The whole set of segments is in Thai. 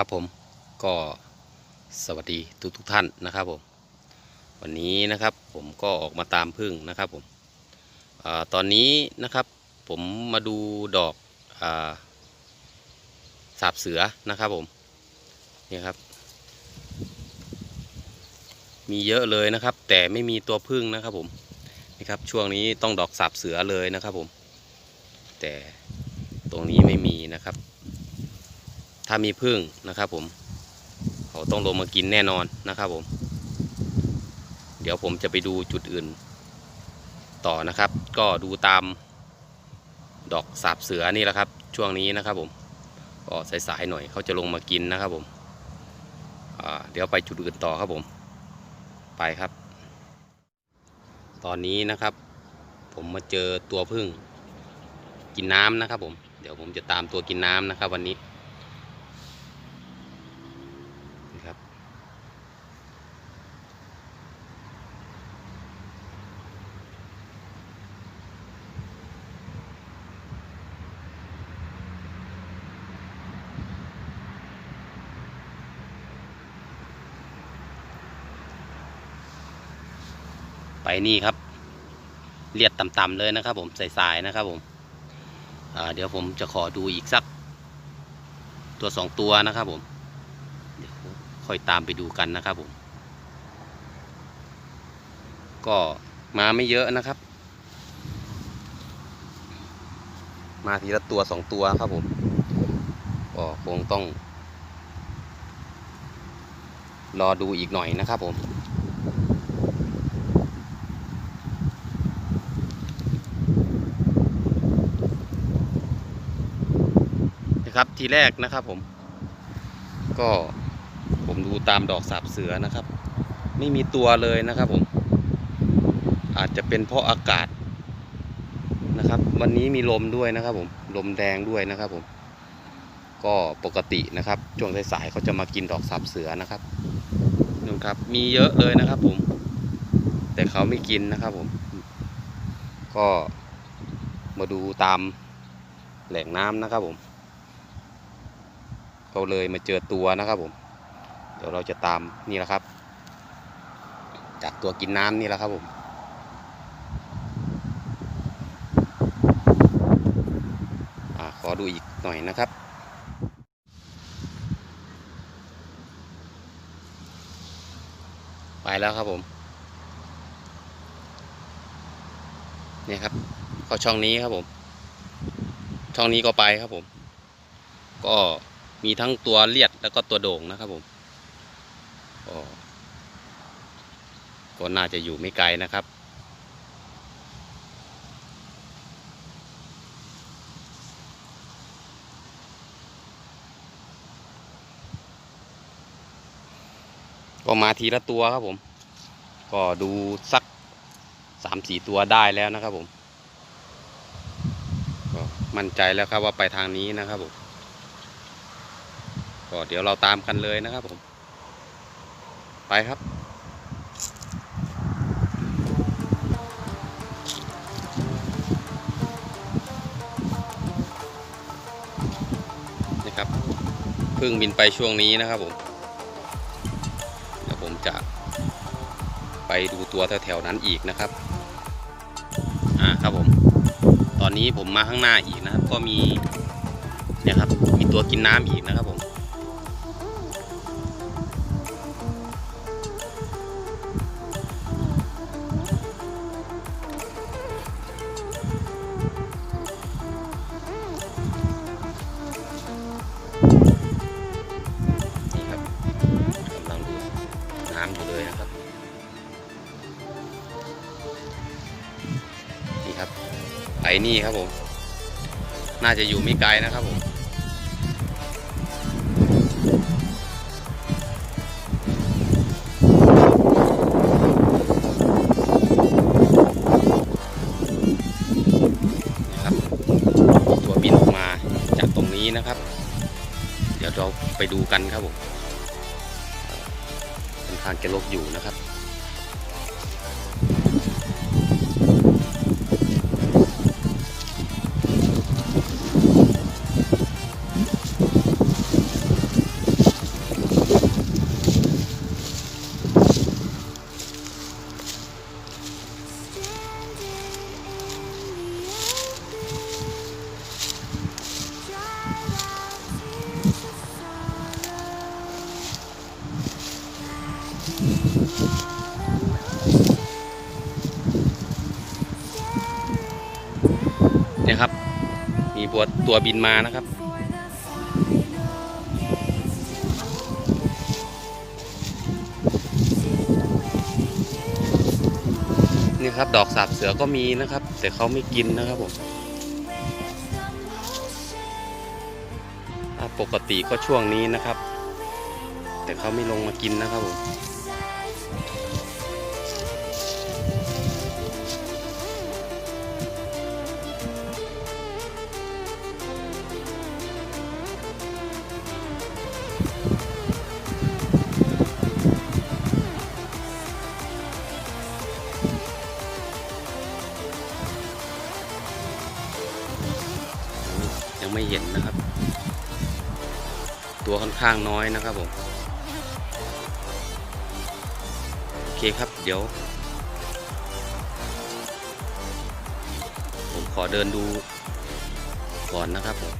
ครับผมก็สวัสดีทุกทุกท่านนะครับผมวันนี้นะครับผมก็ออกมาตามพึ่งนะครับผมอตอนนี้นะครับผมมาดูดอกอสาบเสือนะครับผมนี่ครับ มีเยอะเลยนะครับ แต่ไม่มีตัวพึ่งนะครับผมนี่ครับช่วงนี้ต้องดอกสาบเสือเลยนะครับผม แต่ตรงนี้ไม่มีนะครับ ถ้ามีพึ่งนะครับผม เขาต้องลงมากินแน่นอนนะครับผม เดี๋ยวผมจะไปดูจุดอื่น ต่อนะครับ ก็ดูตามดอกสาบเสือนี่แหละครับ ช่วงนี้นะครับผมก็สายๆหน่อยเขาจะลงมากินนะครับผมเดี๋ยวไปจุดอื่นต่อครับผม ไปครับ ตอนนี้นะครับ ผมมาเจอตัวพึ่งกินน้ำนะครับผม เดี๋ยวผมจะตามตัวกินน้ำนะครับ วันนี้ นี่ครับ เลียดต่ำๆเลยนะครับ ผมใสายๆนะครับ ผมเดี๋ยวผมจะขอดูอีกสัก ตัวสองตัวนะครับผมเดี๋ยวค่อยตามไปดูกันนะครับผม ก็มาไม่เยอะนะครับ มาทีละตัวสองตัวครับผมก็คงต้อง รอดูอีกหน่อยนะครับผม ครับทีแรกนะครับผม ก็ผมดูตามดอกสาบเสือนะครับ ไม่มีตัวเลยนะครับผม อาจจะเป็นเพราะอากาศนะครับ วันนี้มีลมด้วยนะครับผมลมแดงด้วยนะครับผม ก็ปกตินะครับช่วงสายๆเขาจะมากินดอกสาบเสือนะครับนู่นครับมีเยอะเลยนะครับผม แต่เขาไม่กินนะครับผม ก็มาดูตามแหล่งน้ำนะครับผม ก็เลยมาเจอตัวนะครับผมเดี๋ยวเราจะตามนี่แหละครับ จากตัวกินน้ำนี่แหละครับผมอขอดูอีกหน่อยนะครับไปแล้วครับผมเนี่ยครับเข้าช่องนี้ครับผม ช่องนี้ก็ไปครับผม ก็ มีทั้งตัวเลียดแล้วก็ตัวโด่งนะครับผมก็ก็น่าจะอยู่ไม่ไกลนะครับ ก็มาทีละตัวครับผม ก็ดูสักสามสี่ตัวได้แล้วนะครับผม ก็มั่นใจแล้วครับว่าไปทางนี้นะครับผม ก็เดี๋ยวเราตามกันเลยนะครับผม ไปครับนี่ครับเพิ่งบินไปช่วงนี้นะครับผมเดี๋ยวผมจะไปดูตัวแถวๆนั้นอีกนะครับอ่าครับผม ตอนนี้ผมมาข้างหน้าอีกนะครับ ก็มีเนี่ยครับมีตัวกินน้ำอีกนะครับผม นี่ครับผม น่าจะอยู่ไม่ไกลนะครับผมครับตัวบินออกมาจากตรงนี้นะครับ เดี๋ยวเราไปดูกันครับผมค่อนข้างจะลกอยู่นะครับ ลัวตัวบินมานะครับ นี่ครับดอกสาบเสือก็มีนะครับ แต่เขาไม่กินนะครับผมปกติก็ช่วงนี้นะครับ แต่เขาไม่ลงมากินนะครับผม ข้างน้อยนะครับผมโอเคครับเดี๋ยว ผมขอเดินดูก่อนนะครับผม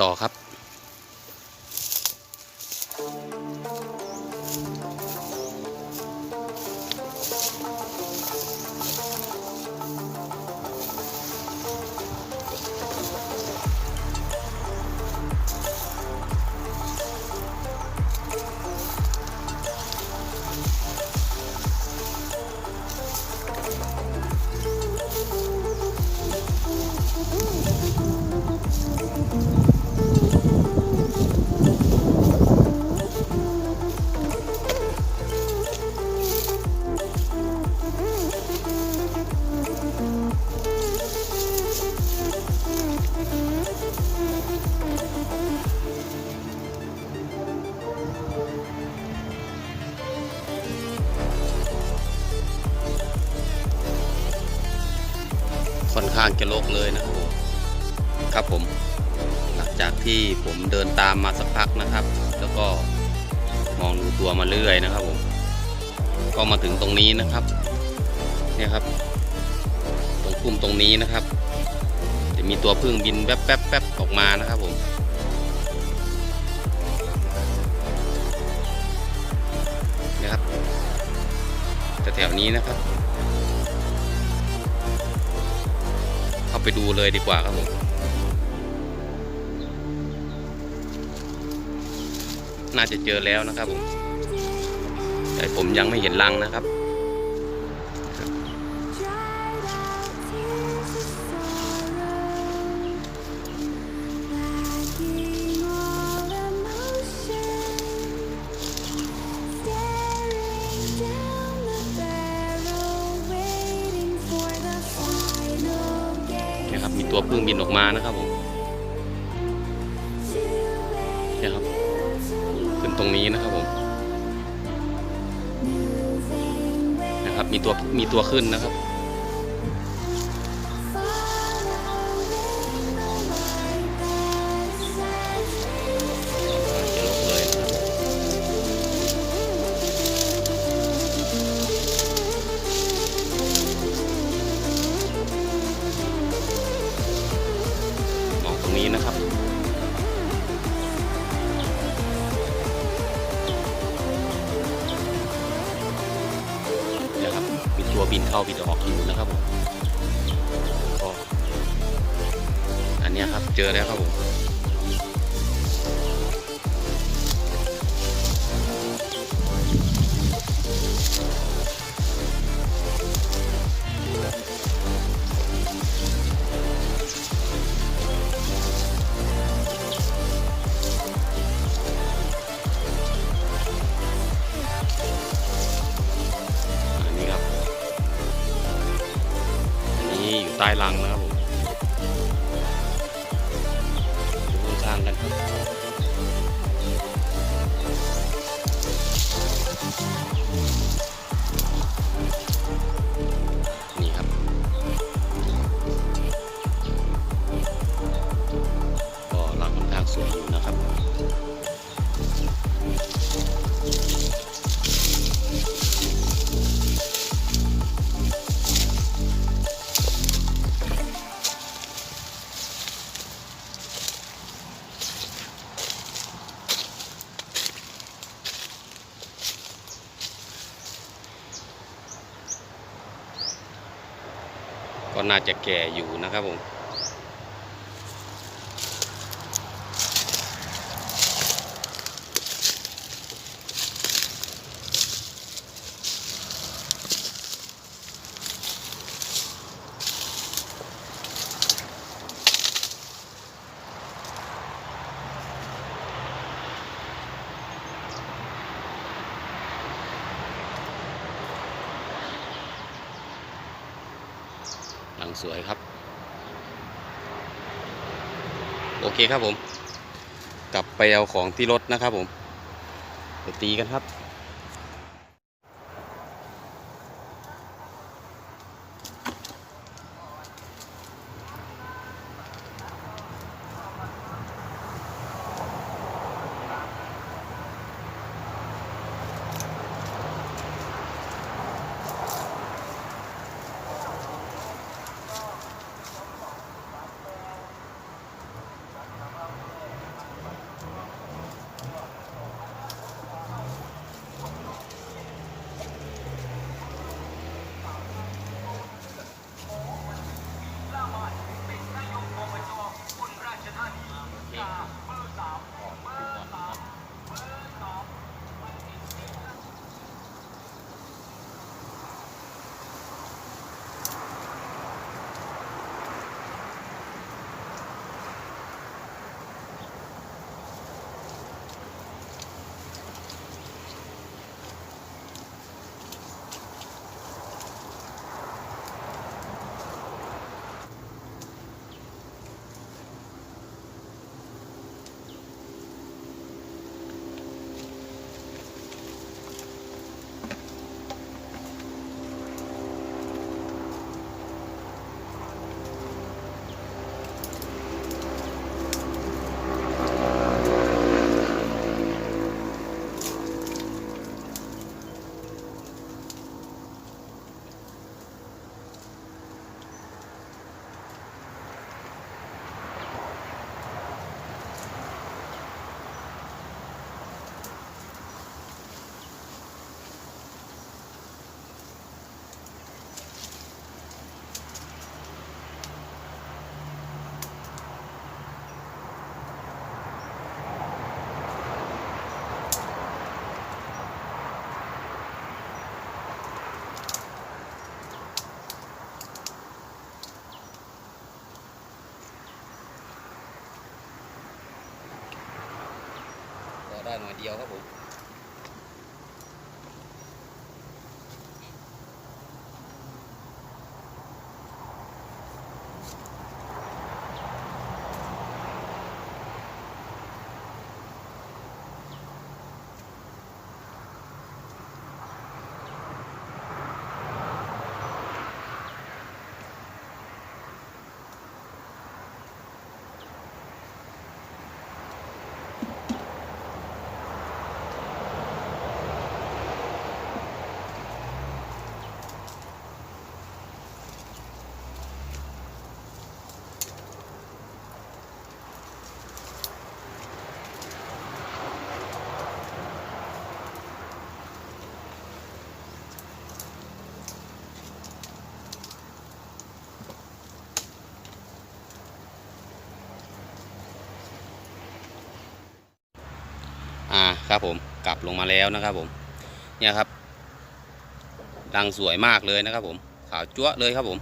ต่อครับางจะโลกเลยนะครับผมครับผม หลังจากที่ผมเดินตามมาสักพักนะครับ แล้วก็มองดูตัวมาเรื่อยนะครับผม ก็มาถึงตรงนี้นะครับ เนี่ยครับ ตรงพุ่มตรงนี้นะครับ จะมีตัวพึ่งบินแป๊บแป๊บแป๊บออกมานะครับผมนะครับแต่แถวนี้นะครับ ไปดูเลยดีกว่าครับผมน่าจะเจอแล้วนะครับผมแต่ผมยังไม่เห็นรังนะครับ นะครับมีตัวพึ่งบินออกมานะครับผมเนี่ยครับขึ้นตรงนี้นะครับผมนะครับมีตัวมีตัวขึ้นนะครับาผิดออกอยู่นะครับผมอันนี้ครับเจอแล้วครับผม ตายหลังนะครับ ก็น่าจะแก่อยู่นะครับผม สวยครับ โอเคครับผม กลับไปเอาของที่รถนะครับผม ไปตีกันครับ หน่อยเดียวครับผม อ่า ครับผมกลับลงมาแล้วนะครับผมเนี่ยครับรังสวยมากเลยนะครับผมขาวจั๊วเลยครับผม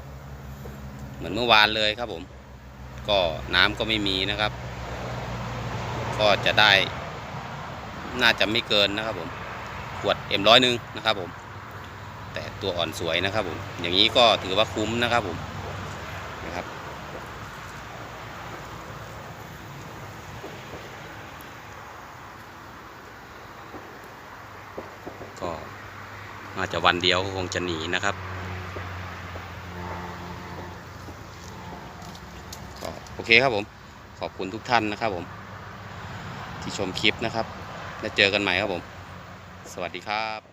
เหมือนเมื่อวานเลยครับผม ก็น้ำก็ไม่มีนะครับ ก็จะได้ น่าจะไม่เกินนะครับผมขวดเอ็มร้อยหนึ่งนะครับผม แต่ตัวอ่อนสวยนะครับผม อย่างนี้ก็ถือว่าคุ้มนะครับผมนะครับ จะวันเดียวคงจะหนีนะครับโอเคครับผม ขอบคุณทุกท่านนะครับผม ที่ชมคลิปนะครับ แล้วเจอกันใหม่ครับผม สวัสดีครับ